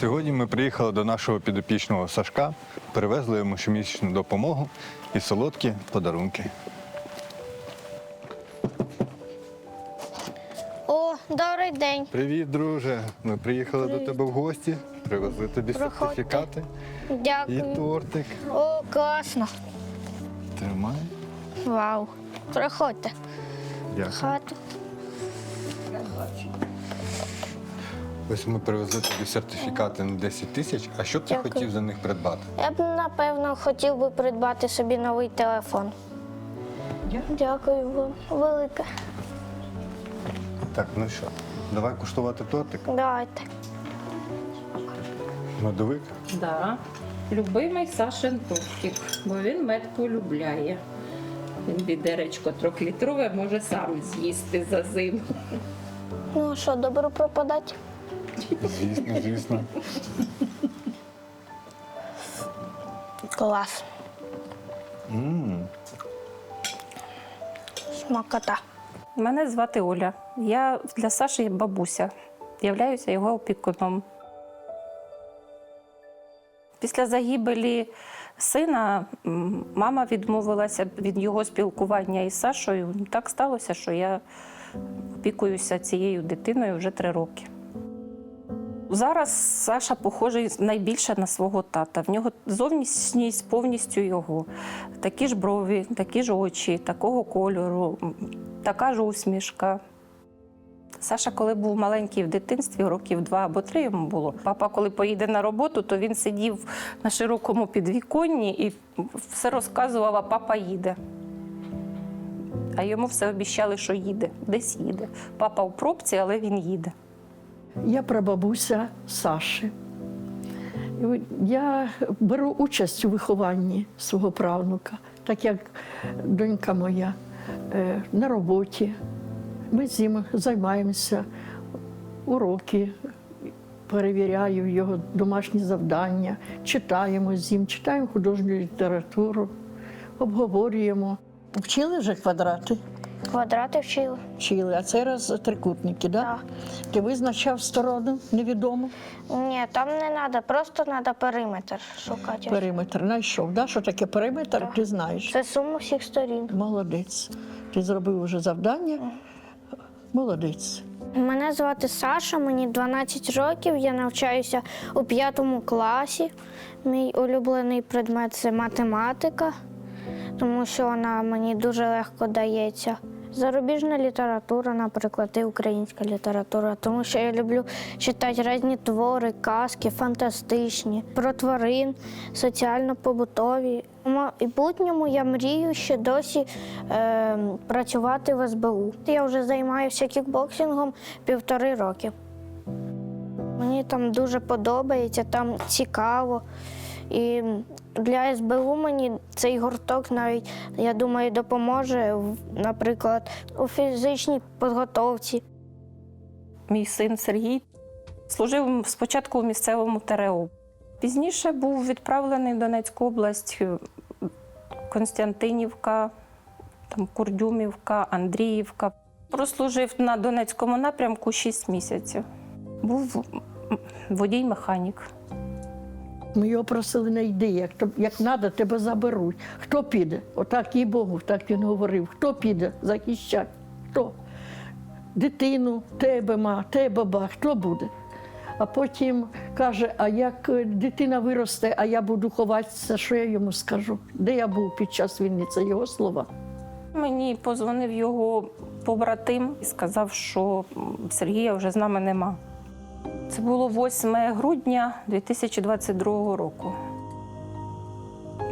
Сьогодні ми приїхали до нашого підопічного Сашка, перевезли йому щомісячну допомогу і солодкі подарунки. О, добрий день. Привіт, друже! Ми приїхали до тебе в гості, привезли тобі Проходьте. сертифікати і Дякую. тортик. О, класно. Тримай. Вау. Проходьте. Дякую. Хату. Ось ми привезли тобі сертифікати на 10 тисяч. А що б ти Дякую. хотів за них придбати? Я б, напевно, хотів би придбати собі новий телефон. Дякую вам велике. Так, ну що, давай куштувати тортик. Давайте. Медовик. Да. Любимий Сашин тортик, бо він мед полюбляє. Він відеречко трьохлітрове може сам з'їсти за зиму. Ну що, добро пропадати? Звісно, звісно. Клас. М, Смакота. Мене звати Оля. Я для Саші бабуся. Являюся його опікуном. Після загибелі сина мама відмовилася від його спілкування із Сашою. Так сталося, що я опікуюся цією дитиною вже три роки. Зараз Саша похожий найбільше на свого тата. В нього зовнішність повністю його. Такі ж брові, такі ж очі, такого кольору, така ж усмішка. Саша, коли був маленький в дитинстві, років два або три йому було. Папа, коли поїде на роботу, то він сидів на широкому підвіконні і все розказував, а папа їде. А йому все обіцяли, що їде, десь їде. Папа в пробці, але він їде. Я прабабуся Саші. Я беру участь у вихованні свого правнука, так як донька моя е, на роботі. Ми з ним займаємося, уроки, перевіряю його домашні завдання, читаємо з ним, читаємо художню літературу, обговорюємо. Вчили вже квадрати? Квадрати вчили. Вчили, а це раз трикутники, так? Да? Так. Ти визначав сторону невідому? Ні, там не треба, просто треба периметр шукати. Периметр знайшов. Да? Що таке периметр? Так. Ти знаєш. Це сума всіх сторін. Молодець. Ти зробив вже завдання. Молодець. Мене звати Саша, мені 12 років. Я навчаюся у п'ятому класі. Мій улюблений предмет це математика, тому що вона мені дуже легко дається. Зарубіжна література, наприклад, і українська література, тому що я люблю читати різні твори, казки, фантастичні, про тварин, соціально-побутові. У майбутньому я мрію ще досі е, працювати в СБУ. Я вже займаюся кікбоксингом півтори роки. Мені там дуже подобається, там цікаво. І для СБУ мені цей гурток навіть, я думаю, допоможе, наприклад, у фізичній підготовці. Мій син Сергій служив спочатку в місцевому ТРО. Пізніше був відправлений в Донецьку область, е, Константинівка, там Курдюмівка, Андріївка. Прослужив на Донецькому напрямку 6 місяців. Був водій-механік. Ми його просили не йди, як, як треба, тебе заберуть. Хто піде? Отак їй Богу, так він говорив. Хто піде захищати? Хто? Дитину, тебе ма, тебе ба, хто буде? А потім каже: а як е, дитина виросте, а я буду ховатися, що я йому скажу? Де я був під час війни? Це його слова. Мені позвонив його побратим і сказав, що Сергія вже з нами нема. Це було 8 грудня 2022 року.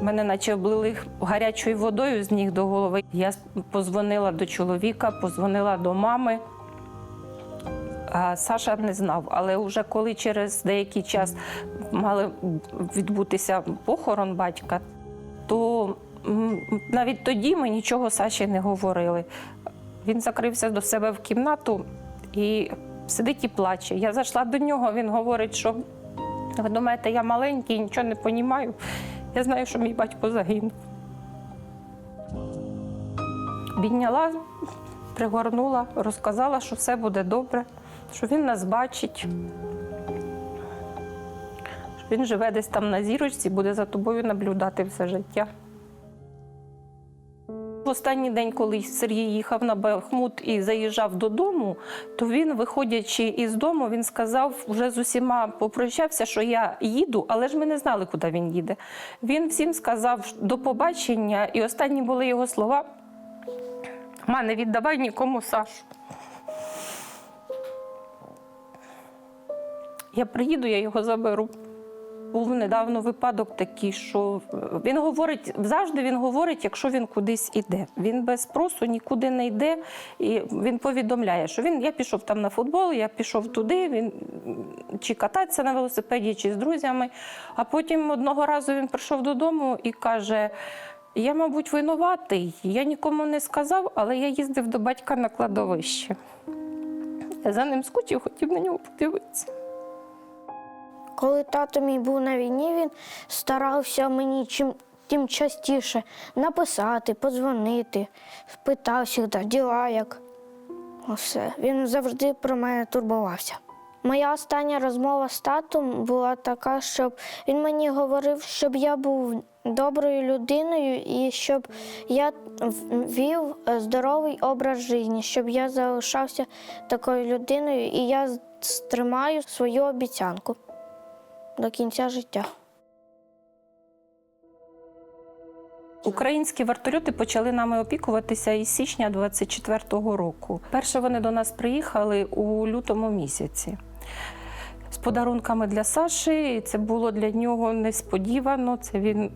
Мене наче облили гарячою водою з ніг до голови. Я позвонила до чоловіка, позвонила до мами. А Саша не знав, але вже коли через деякий час мали відбутися похорон батька, то навіть тоді ми нічого Саші не говорили. Він закрився до себе в кімнату і сидить і плаче. Я зайшла до нього, він говорить, що ви думаєте, я маленький, нічого не розумію. Я знаю, що мій батько загинув. Обійняла, пригорнула, розказала, що все буде добре, що він нас бачить. що Він живе десь там на зірочці, буде за тобою наблюдати все життя. Останній день, коли Сергій їхав на Бахмут і заїжджав додому, то він, виходячи із дому, він сказав, вже з усіма попрощався, що я їду, але ж ми не знали, куди він їде. Він всім сказав до побачення, і останні були його слова: Ма, не віддавай нікому Сашу. Я приїду, я його заберу. Був недавно випадок такий, що е, він говорить завжди. Він говорить, якщо він кудись іде. Він без спросу нікуди не йде. І він повідомляє, що він я пішов там на футбол, я пішов туди. Він чи кататися на велосипеді, чи з друзями. А потім одного разу він прийшов додому і каже: Я, мабуть, винуватий. Я нікому не сказав, але я їздив до батька на кладовище. Я за ним скучив, хотів на нього подивитися. Коли тато мій був на війні, він старався мені чим тим частіше написати, подзвонити, питав завжди, діла як. Усе. Він завжди про мене турбувався. Моя остання розмова з татом була така, щоб він мені говорив, щоб я був доброю людиною і щоб я вів е, здоровий образ життя, щоб я залишався такою людиною і я стримаю свою обіцянку до кінця життя. Українські вертольоти почали нами опікуватися із січня 24-го року. Перше вони до нас приїхали у лютому місяці. З подарунками для Саші, і це було для нього несподівано. Це він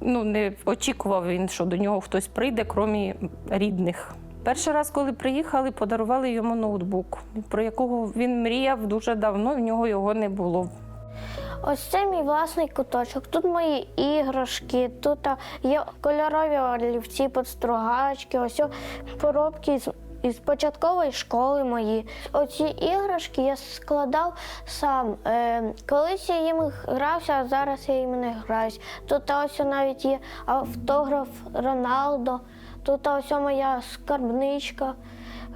ну, не очікував він, що до нього хтось прийде, крім рідних. Перший раз, коли приїхали, подарували йому ноутбук, про якого він мріяв дуже давно, в нього його не було. Ось це мій власний куточок. Тут мої іграшки, тут є кольорові олівці, подстругачки, ось поробки з, із початкової школи мої. Оці іграшки я складав сам. Е, колись я їм грався, а зараз я їм не граюсь. Тут ось навіть є автограф Роналдо, тут ось моя скарбничка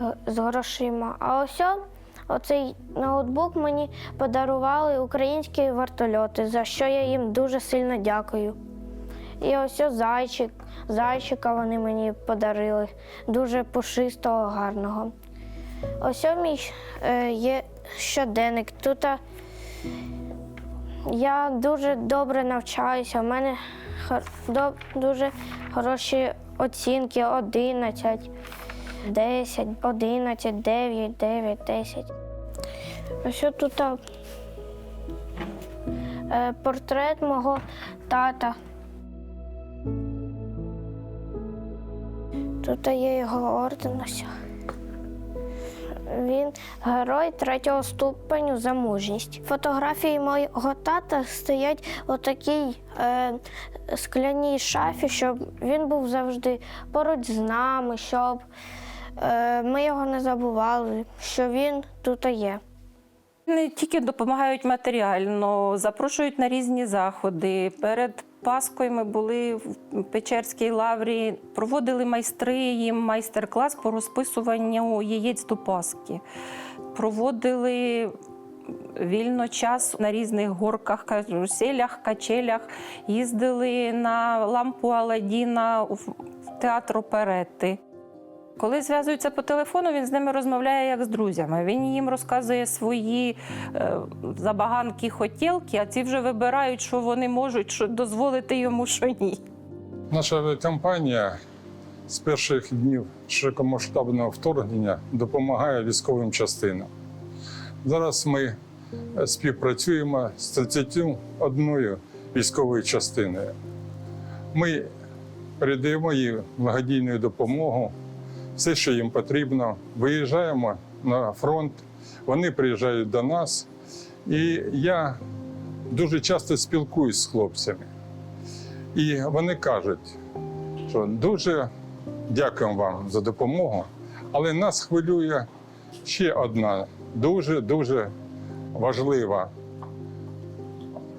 е, з грошима. А ось Оцей ноутбук мені подарували українські вертольоти, за що я їм дуже сильно дякую. І ось зайчик, зайчика вони мені подарили, дуже пушистого, гарного. Ось мій е, є щоденник. Тут я дуже добре навчаюся. У мене дуже хороші оцінки 11. 10, 11, 9, 9, 10. Ось тут е, портрет мого тата. Тут є його орден. Він герой третього ступеню за мужність. Фотографії мого тата стоять у такій е, скляній шафі, щоб він був завжди поруч з нами, щоб ми його не забували, що він тут є. Не тільки допомагають матеріально, запрошують на різні заходи. Перед Паскою ми були в Печерській лаврі, проводили майстри їм майстер-клас по розписуванню яєць до Паски. Проводили вільно час на різних горках, каруселях, качелях. Їздили на лампу Аладдіна в театр оперети. Коли зв'язується по телефону, він з ними розмовляє як з друзями. Він їм розказує свої е, забаганки, хотілки, а ці вже вибирають, що вони можуть що дозволити йому, що ні. Наша авіакомпанія з перших днів широкомасштабного вторгнення допомагає військовим частинам. Зараз ми е, співпрацюємо з 31 військовою частиною. Ми передаємо їм благодійну допомогу, все, що їм потрібно. Виїжджаємо на фронт, вони приїжджають до нас. І я дуже часто спілкуюсь з хлопцями. І вони кажуть, що дуже дякуємо вам за допомогу, але нас хвилює ще одна дуже-дуже важлива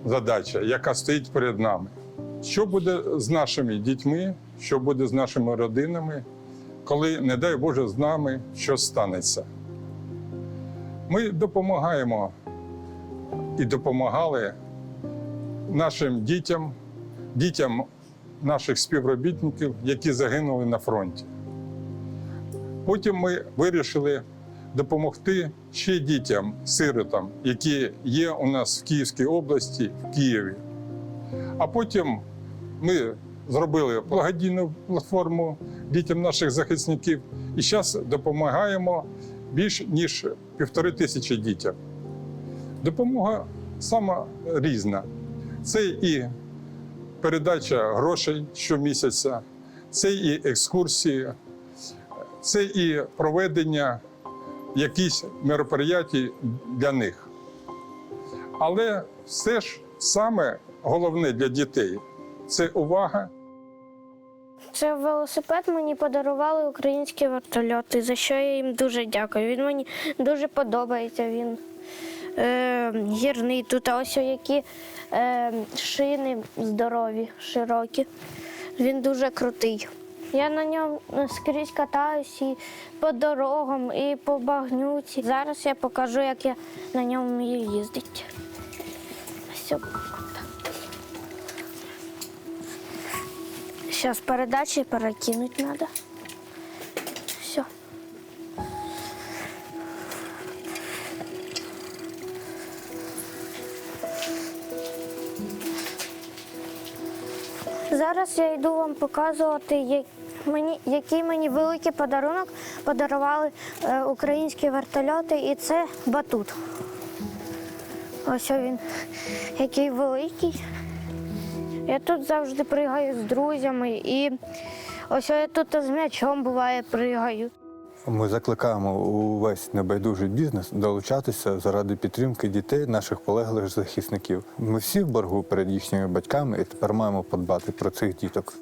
задача, яка стоїть перед нами. Що буде з нашими дітьми, що буде з нашими родинами, коли, не дай Боже, з нами щось станеться. Ми допомагаємо і допомагали нашим дітям, дітям наших співробітників, які загинули на фронті. Потім ми вирішили допомогти ще дітям, сиротам, які є у нас в Київській області, в Києві. А потім ми зробили благодійну платформу дітям наших захисників і зараз допомагаємо більш ніж півтори тисячі дітям. Допомога сама різна. Це і передача грошей щомісяця, це і екскурсії, це і проведення якісь мероприятій для них. Але все ж саме головне для дітей це увага Це велосипед мені подарували українські вертольоти, за що я їм дуже дякую. Він мені дуже подобається. Він е, гірний. Тут ось які е, шини здорові, широкі. Він дуже крутий. Я на ньому скрізь катаюсь і по дорогам, і по багнюці. Зараз я покажу, як я на ньому вмію їздити. Сейчас передачи перекинуть надо. Все. Зараз я йду вам показувати, який мені великий подарунок подарували е, українські вертольоти, і це батут. Ось він, який великий. Я тут завжди пригаю з друзями і ось я тут з м'ячом буває пригаю. Ми закликаємо увесь небайдужий бізнес долучатися заради підтримки дітей, наших полеглих захисників. Ми всі в боргу перед їхніми батьками і тепер маємо подбати про цих діток.